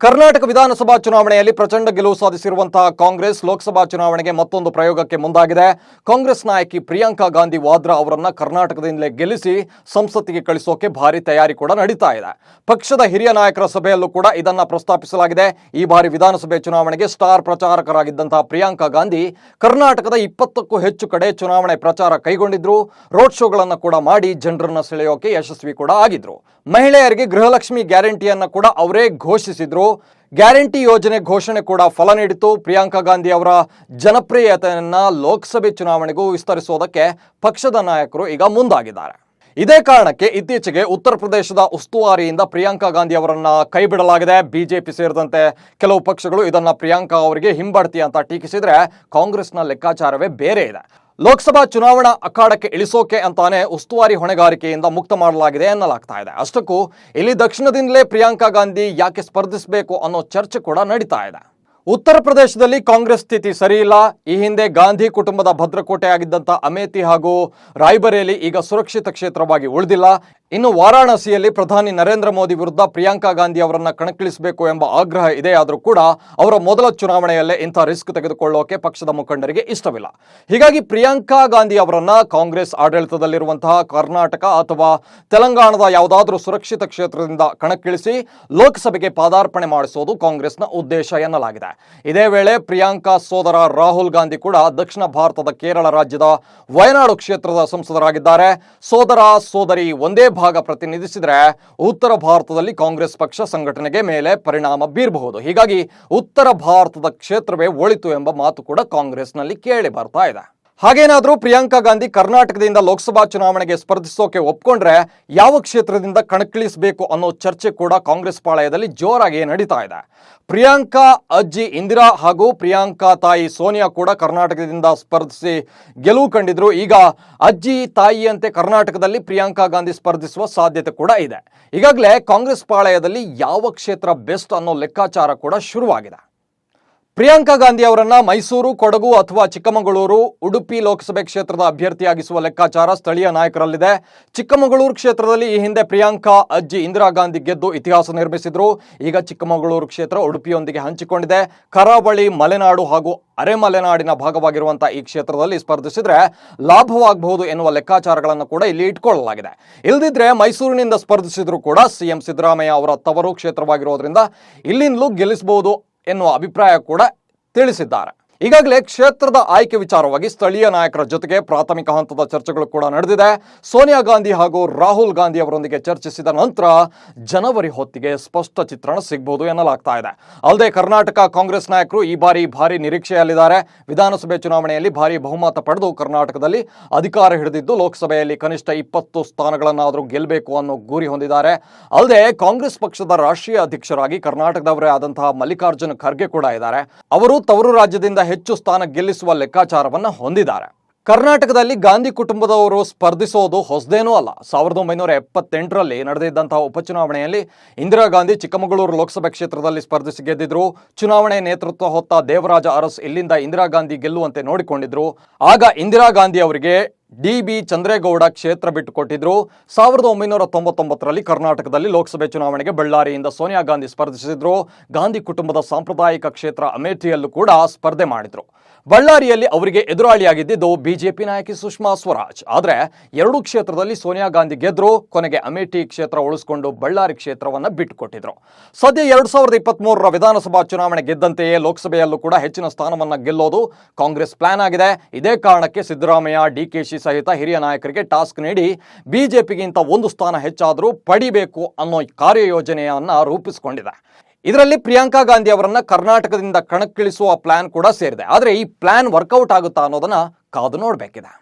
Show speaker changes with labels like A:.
A: ಕರ್ನಾಟಕ ವಿಧಾನಸಭಾ ಚುನಾವಣೆಯಲ್ಲಿ ಪ್ರಚಂಡ ಗೆಲುವು ಸಾಧಿಸಿರುವಂತಹ ಕಾಂಗ್ರೆಸ್ ಲೋಕಸಭಾ ಚುನಾವಣೆಗೆ ಮತ್ತೊಂದು ಪ್ರಯೋಗಕ್ಕೆ ಮುಂದಾಗಿದೆ. ಕಾಂಗ್ರೆಸ್ ನಾಯಕಿ ಪ್ರಿಯಾಂಕಾ ಗಾಂಧಿ ವಾದ್ರಾ ಅವರನ್ನ ಕರ್ನಾಟಕದಿಂದಲೇ ಗೆಲ್ಲಿಸಿ ಸಂಸತ್ತಿಗೆ ಕಳಿಸೋಕೆ ಭಾರಿ ತಯಾರಿ ಕೂಡ ನಡೀತಾ ಇದೆ. ಪಕ್ಷದ ಹಿರಿಯ ನಾಯಕರ ಸಭೆಯಲ್ಲೂ ಕೂಡ ಇದನ್ನ ಪ್ರಸ್ತಾಪಿಸಲಾಗಿದೆ. ಈ ಬಾರಿ ವಿಧಾನಸಭೆ ಚುನಾವಣೆಗೆ ಸ್ಟಾರ್ ಪ್ರಚಾರಕರಾಗಿದ್ದಂತಹ ಪ್ರಿಯಾಂಕಾ ಗಾಂಧಿ ಕರ್ನಾಟಕದ ಇಪ್ಪತ್ತಕ್ಕೂ ಹೆಚ್ಚು ಕಡೆ ಚುನಾವಣೆ ಪ್ರಚಾರ ಕೈಗೊಂಡಿದ್ರು. ರೋಡ್ ಶೋಗಳನ್ನು ಕೂಡ ಮಾಡಿ ಜನರನ್ನ ಸೆಳೆಯೋಕೆ ಯಶಸ್ವಿ ಕೂಡ ಆಗಿದ್ರು. ಮಹಿಳೆಯರಿಗೆ ಗೃಹಲಕ್ಷ್ಮಿ ಗ್ಯಾರಂಟಿಯನ್ನ ಕೂಡ ಅವರೇ ಘೋಷಿಸಿದ್ರು. ಗ್ಯಾರಂಟಿ ಯೋಜನೆ ಘೋಷಣೆ ಕೂಡ ಫಲ ನೀಡಿತು ಪ್ರಿಯಾಂಕಾ ಗಾಂಧಿ ಅವರ ಜನಪ್ರಿಯತೆಯನ್ನು ಲೋಕಸಭೆ ಚುನಾವಣೆಗೂ ವಿಸ್ತರಿಸೋದಕ್ಕೆ ಪಕ್ಷದ ನಾಯಕರು ಈಗ ಮುಂದಾಗಿದ್ದಾರೆ. ಇದೇ ಕಾರಣಕ್ಕೆ ಇತ್ತೀಚೆಗೆ ಉತ್ತರ ಪ್ರದೇಶದ ಉಸ್ತುವಾರಿಯಿಂದ ಪ್ರಿಯಾಂಕಾ ಗಾಂಧಿ ಅವರನ್ನ ಕೈಬಿಡಲಾಗಿದೆ. ಬಿಜೆಪಿ ಸೇರಿದಂತೆ ಕೆಲವು ಪಕ್ಷಗಳು ಇದನ್ನ ಪ್ರಿಯಾಂಕಾ ಅವರಿಗೆ ಹಿಂಬಡ್ತಿ ಅಂತ ಟೀಕಿಸಿದ್ರೆ ಕಾಂಗ್ರೆಸ್ನ ಲೆಕ್ಕಾಚಾರವೇ ಬೇರೆ ಇದೆ. ಲೋಕಸಭಾ ಚುನಾವಣಾ ಅಖಾಡಕ್ಕೆ ಇಳಿಸೋಕೆ ಅಂತಾನೆ ಉಸ್ತುವಾರಿ ಹೊಣೆಗಾರಿಕೆಯಿಂದ ಮುಕ್ತ ಮಾಡಲಾಗಿದೆ ಎನ್ನಲಾಗ್ತಾ ಇದೆ. ಅಷ್ಟಕ್ಕೂ ಇಲ್ಲಿ ದಕ್ಷಿಣದಿಂದಲೇ ಪ್ರಿಯಾಂಕಾ ಗಾಂಧಿ ಯಾಕೆ ಸ್ಪರ್ಧಿಸಬೇಕು ಅನ್ನೋ ಚರ್ಚೆ ಕೂಡ ನಡೀತಾ ಇದೆ. ಉತ್ತರ ಪ್ರದೇಶದಲ್ಲಿ ಕಾಂಗ್ರೆಸ್ ಸ್ಥಿತಿ ಸರಿಯಿಲ್ಲ. ಈ ಹಿಂದೆ ಗಾಂಧಿ ಕುಟುಂಬದ ಭದ್ರಕೋಟೆ ಆಗಿದ್ದಂಥ ಅಮೇಥಿ ಹಾಗೂ ರಾಯ್ಬರೇಲಿ ಈಗ ಸುರಕ್ಷಿತ ಕ್ಷೇತ್ರವಾಗಿ ಉಳಿದಿಲ್ಲ. ಇನ್ನು ವಾರಾಣಸಿಯಲ್ಲಿ ಪ್ರಧಾನಿ ನರೇಂದ್ರ ಮೋದಿ ವಿರುದ್ಧ ಪ್ರಿಯಾಂಕಾ ಗಾಂಧಿ ಅವರನ್ನ ಕಣಕ್ಕಿಳಿಸಬೇಕು ಎಂಬ ಆಗ್ರಹ ಇದೆ ಆದರೂ ಕೂಡ ಅವರ ಮೊದಲ ಚುನಾವಣೆಯಲ್ಲೇ ಇಂಥ ರಿಸ್ಕ್ ತೆಗೆದುಕೊಳ್ಳೋಕೆ ಪಕ್ಷದ ಮುಖಂಡರಿಗೆ ಇಷ್ಟವಿಲ್ಲ. ಹೀಗಾಗಿ ಪ್ರಿಯಾಂಕಾ ಗಾಂಧಿ ಅವರನ್ನ ಕಾಂಗ್ರೆಸ್ ಆಡಳಿತದಲ್ಲಿರುವಂತಹ ಕರ್ನಾಟಕ ಅಥವಾ ತೆಲಂಗಾಣದ ಯಾವುದಾದ್ರೂ ಸುರಕ್ಷಿತ ಕ್ಷೇತ್ರದಿಂದ ಕಣಕ್ಕಿಳಿಸಿ ಲೋಕಸಭೆಗೆ ಪಾದಾರ್ಪಣೆ ಮಾಡಿಸೋದು ಕಾಂಗ್ರೆಸ್ನ ಉದ್ದೇಶ ಎನ್ನಲಾಗಿದೆ. ಇದೇ ವೇಳೆ ಪ್ರಿಯಾಂಕಾ ಸೋದರ ರಾಹುಲ್ ಗಾಂಧಿ ಕೂಡ ದಕ್ಷಿಣ ಭಾರತದ ಕೇರಳ ರಾಜ್ಯದ ವಯನಾಡು ಕ್ಷೇತ್ರದ ಸಂಸದರಾಗಿದ್ದಾರೆ. ಸೋದರ ಸೋದರಿ ಒಂದೇ ಭಾಗ ಪ್ರತಿನಿಧಿಸಿದರೆ ಉತ್ತರ ಭಾರತದಲ್ಲಿ ಕಾಂಗ್ರೆಸ್ ಪಕ್ಷ ಸಂಘಟನೆಗೆ ಮೇಲೆ ಪರಿಣಾಮ ಬೀರಬಹುದು. ಹೀಗಾಗಿ ಉತ್ತರ ಭಾರತದ ಕ್ಷೇತ್ರವೇ ಒಳಿತು ಎಂಬ ಮಾತು ಕೂಡ ಕಾಂಗ್ರೆಸ್ನಲ್ಲಿ ಕೇಳಿ ಬರ್ತಾ ಇದೆ. ಹಾಗೇನಾದ್ರೂ ಪ್ರಿಯಾಂಕಾ ಗಾಂಧಿ ಕರ್ನಾಟಕದಿಂದ ಲೋಕಸಭಾ ಚುನಾವಣೆಗೆ ಸ್ಪರ್ಧಿಸೋಕೆ ಒಪ್ಕೊಂಡ್ರೆ ಯಾವ ಕ್ಷೇತ್ರದಿಂದ ಕಣಕ್ಕಿಳಿಸಬೇಕು ಅನ್ನೋ ಚರ್ಚೆ ಕೂಡ ಕಾಂಗ್ರೆಸ್ ಪಾಳಯದಲ್ಲಿ ಜೋರಾಗಿ ನಡೀತಾ ಇದೆ. ಪ್ರಿಯಾಂಕಾ, ಅಜ್ಜಿ ಇಂದಿರಾ ಹಾಗೂ ಪ್ರಿಯಾಂಕಾ ತಾಯಿ ಸೋನಿಯಾ ಕೂಡ ಕರ್ನಾಟಕದಿಂದ ಸ್ಪರ್ಧಿಸಿ ಗೆಲುವು ಕಂಡಿದ್ರು. ಈಗ ಅಜ್ಜಿ ತಾಯಿಯಂತೆ ಕರ್ನಾಟಕದಲ್ಲಿ ಪ್ರಿಯಾಂಕಾ ಗಾಂಧಿ ಸ್ಪರ್ಧಿಸುವ ಸಾಧ್ಯತೆ ಕೂಡ ಇದೆ. ಈಗಾಗಲೇ ಕಾಂಗ್ರೆಸ್ ಪಾಳಯದಲ್ಲಿ ಯಾವ ಕ್ಷೇತ್ರ ಬೆಸ್ಟ್ ಅನ್ನೋ ಲೆಕ್ಕಾಚಾರ ಕೂಡ ಶುರುವಾಗಿದೆ. ಪ್ರಿಯಾಂಕಾ ಗಾಂಧಿ ಅವರನ್ನ ಮೈಸೂರು, ಕೊಡಗು ಅಥವಾ ಚಿಕ್ಕಮಗಳೂರು, ಉಡುಪಿ ಲೋಕಸಭೆ ಕ್ಷೇತ್ರದ ಅಭ್ಯರ್ಥಿಯಾಗಿಸುವ ಲೆಕ್ಕಾಚಾರ ಸ್ಥಳೀಯ ನಾಯಕರಲ್ಲಿದೆ. ಚಿಕ್ಕಮಗಳೂರು ಕ್ಷೇತ್ರದಲ್ಲಿ ಈ ಹಿಂದೆ ಪ್ರಿಯಾಂಕಾ, ಅಜ್ಜಿ ಇಂದಿರಾ ಗಾಂಧಿ ಗೆದ್ದು ಇತಿಹಾಸ ನಿರ್ಮಿಸಿದ್ರು. ಈಗ ಚಿಕ್ಕಮಗಳೂರು ಕ್ಷೇತ್ರ ಉಡುಪಿಯೊಂದಿಗೆ ಹಂಚಿಕೊಂಡಿದೆ. ಕರಾವಳಿ, ಮಲೆನಾಡು ಹಾಗೂ ಅರೆಮಲೆನಾಡಿನ ಭಾಗವಾಗಿರುವಂತಹ ಈ ಕ್ಷೇತ್ರದಲ್ಲಿ ಸ್ಪರ್ಧಿಸಿದ್ರೆ ಲಾಭವಾಗಬಹುದು ಎನ್ನುವ ಲೆಕ್ಕಾಚಾರಗಳನ್ನು ಕೂಡ ಇಲ್ಲಿ ಇಟ್ಕೊಳ್ಳಲಾಗಿದೆ. ಇಲ್ಲದಿದ್ರೆ ಮೈಸೂರಿನಿಂದ ಸ್ಪರ್ಧಿಸಿದ್ರು ಕೂಡ ಸಿಎಂ ಸಿದ್ದರಾಮಯ್ಯ ಅವರ ತವರು ಕ್ಷೇತ್ರವಾಗಿರೋದ್ರಿಂದ ಇಲ್ಲಿಂದಲೂ ಗೆಲ್ಲಿಸಬಹುದು ಎನ್ನುವ ಅಭಿಪ್ರಾಯ ಕೂಡ ತಿಳಿಸಿದ್ದಾರೆ. ಈಗಾಗಲೇ ಕ್ಷೇತ್ರದ ಆಯ್ಕೆ ವಿಚಾರವಾಗಿ ಸ್ಥಳೀಯ ನಾಯಕರ ಜೊತೆಗೆ ಪ್ರಾಥಮಿಕ ಹಂತದ ಚರ್ಚೆಗಳು ಕೂಡ ನಡೆದಿದೆ. ಸೋನಿಯಾ ಗಾಂಧಿ ಹಾಗೂ ರಾಹುಲ್ ಗಾಂಧಿ ಅವರೊಂದಿಗೆ ಚರ್ಚಿಸಿದ ನಂತರ ಜನವರಿ ಹೊತ್ತಿಗೆ ಸ್ಪಷ್ಟ ಚಿತ್ರಣ ಸಿಗಬಹುದು ಎನ್ನಲಾಗ್ತಾ ಇದೆ. ಅಲ್ಲದೆ ಕರ್ನಾಟಕ ಕಾಂಗ್ರೆಸ್ ನಾಯಕರು ಈ ಬಾರಿ ಭಾರಿ ನಿರೀಕ್ಷೆಯಲ್ಲಿದ್ದಾರೆ. ವಿಧಾನಸಭೆ ಚುನಾವಣೆಯಲ್ಲಿ ಭಾರಿ ಬಹುಮತ ಪಡೆದು ಕರ್ನಾಟಕದಲ್ಲಿ ಅಧಿಕಾರ ಹಿಡಿದಿದ್ದು ಲೋಕಸಭೆಯಲ್ಲಿ ಕನಿಷ್ಠ ಇಪ್ಪತ್ತು ಸ್ಥಾನಗಳನ್ನಾದರೂ ಗೆಲ್ಲಬೇಕು ಅನ್ನೋ ಗುರಿ ಹೊಂದಿದ್ದಾರೆ. ಅಲ್ಲದೆ ಕಾಂಗ್ರೆಸ್ ಪಕ್ಷದ ರಾಷ್ಟ್ರೀಯ ಅಧ್ಯಕ್ಷರಾಗಿ ಕರ್ನಾಟಕದವರೇ ಆದಂತಹ ಮಲ್ಲಿಕಾರ್ಜುನ ಖರ್ಗೆ ಕೂಡ ಇದ್ದಾರೆ. ಅವರು ತವರು ರಾಜ್ಯದಿಂದ ಹೆಚ್ಚು ಸ್ಥಾನ ಗೆಲ್ಲಿಸುವ ಲೆಕ್ಕಾಚಾರವನ್ನ ಹೊಂದಿದ್ದಾರೆ. ಕರ್ನಾಟಕದಲ್ಲಿ ಗಾಂಧಿ ಕುಟುಂಬದವರು ಸ್ಪರ್ಧಿಸೋದು ಹೊಸದೇನೂ ಅಲ್ಲ. ಸಾವಿರದ ಒಂಬೈನೂರ ಎಪ್ಪತ್ತೆಂಟರಲ್ಲಿ ನಡೆದಿದ್ದಂತಹ ಉಪಚುನಾವಣೆಯಲ್ಲಿ ಇಂದಿರಾ ಗಾಂಧಿ ಚಿಕ್ಕಮಗಳೂರು ಲೋಕಸಭೆ ಕ್ಷೇತ್ರದಲ್ಲಿ ಸ್ಪರ್ಧಿಸಿ ಗೆದ್ದಿದ್ರು. ಚುನಾವಣೆ ನೇತೃತ್ವ ಹೊತ್ತ ದೇವರಾಜ ಅರಸ್ ಇಲ್ಲಿಂದ ಇಂದಿರಾ ಗಾಂಧಿ ಗೆಲ್ಲುವಂತೆ ನೋಡಿಕೊಂಡಿದ್ರು. ಆಗ ಇಂದಿರಾ ಗಾಂಧಿ ಅವರಿಗೆ ಡಿ ಬಿ ಚಂದ್ರೇಗೌಡ ಕ್ಷೇತ್ರ ಬಿಟ್ಟುಕೊಟ್ಟಿದ್ರು. ಸಾವಿರದ ಒಂಬೈನೂರ ತೊಂಬತ್ತೊಂಬತ್ತರಲ್ಲಿ ಕರ್ನಾಟಕದಲ್ಲಿ ಲೋಕಸಭೆ ಚುನಾವಣೆಗೆ ಬಳ್ಳಾರಿಯಿಂದ ಸೋನಿಯಾ ಗಾಂಧಿ ಸ್ಪರ್ಧಿಸಿದ್ರು. ಗಾಂಧಿ ಕುಟುಂಬದ ಸಾಂಪ್ರದಾಯಿಕ ಕ್ಷೇತ್ರ ಅಮೇಠಿಯಲ್ಲೂ ಕೂಡ ಸ್ಪರ್ಧೆ ಮಾಡಿದ್ರು. ಬಳ್ಳಾರಿಯಲ್ಲಿ ಅವರಿಗೆ ಎದುರಾಳಿಯಾಗಿದ್ದು ಬಿಜೆಪಿ ನಾಯಕಿ ಸುಷ್ಮಾ ಸ್ವರಾಜ್. ಆದರೆ ಎರಡೂ ಕ್ಷೇತ್ರದಲ್ಲಿ ಸೋನಿಯಾ ಗಾಂಧಿ ಗೆದ್ರು, ಕೊನೆಗೆ ಅಮೇಠಿ ಕ್ಷೇತ್ರ ಉಳಿಸಿಕೊಂಡು ಬಳ್ಳಾರಿ ಕ್ಷೇತ್ರವನ್ನ ಬಿಟ್ಟುಕೊಟ್ಟಿದ್ರು. ಸದ್ಯ ಎರಡ್ ಸಾವಿರದ ಇಪ್ಪತ್ತ್ ಮೂರರ ವಿಧಾನಸಭಾ ಚುನಾವಣೆ ಗೆದ್ದಂತೆಯೇ ಲೋಕಸಭೆಯಲ್ಲೂ ಕೂಡ ಹೆಚ್ಚಿನ ಸ್ಥಾನವನ್ನ ಗೆಲ್ಲೋದು ಕಾಂಗ್ರೆಸ್ ಪ್ಲಾನ್ ಆಗಿದೆ. ಇದೇ ಕಾರಣಕ್ಕೆ ಸಿದ್ದರಾಮಯ್ಯ ಡಿಕೆಶಿ ಸಹಿತ ಹಿರಿಯ ನಾಯಕರಿಗೆ ಟಾಸ್ಕ್ ನೀಡಿ ಬಿಜೆಪಿಗಿಂತ ಒಂದು ಸ್ಥಾನ ಹೆಚ್ಚಾದರೂ ಪಡಿಬೇಕು ಅನ್ನೋ ಕಾರ್ಯಯೋಜನೆಯನ್ನ ರೂಪಿಸಿಕೊಂಡಿದೆ. ಇದರಲ್ಲಿ ಪ್ರಿಯಾಂಕಾ ಗಾಂಧಿ ಅವರನ್ನ ಕರ್ನಾಟಕದಿಂದ ಕಣಕ್ಕಿಳಿಸುವ ಪ್ಲಾನ್ ಕೂಡ ಸೇರಿದೆ. ಆದರೆ ಈ ಪ್ಲಾನ್ ವರ್ಕೌಟ್ ಆಗುತ್ತಾ ಅನ್ನೋದನ್ನ ಕಾದು ನೋಡಬೇಕಿದೆ.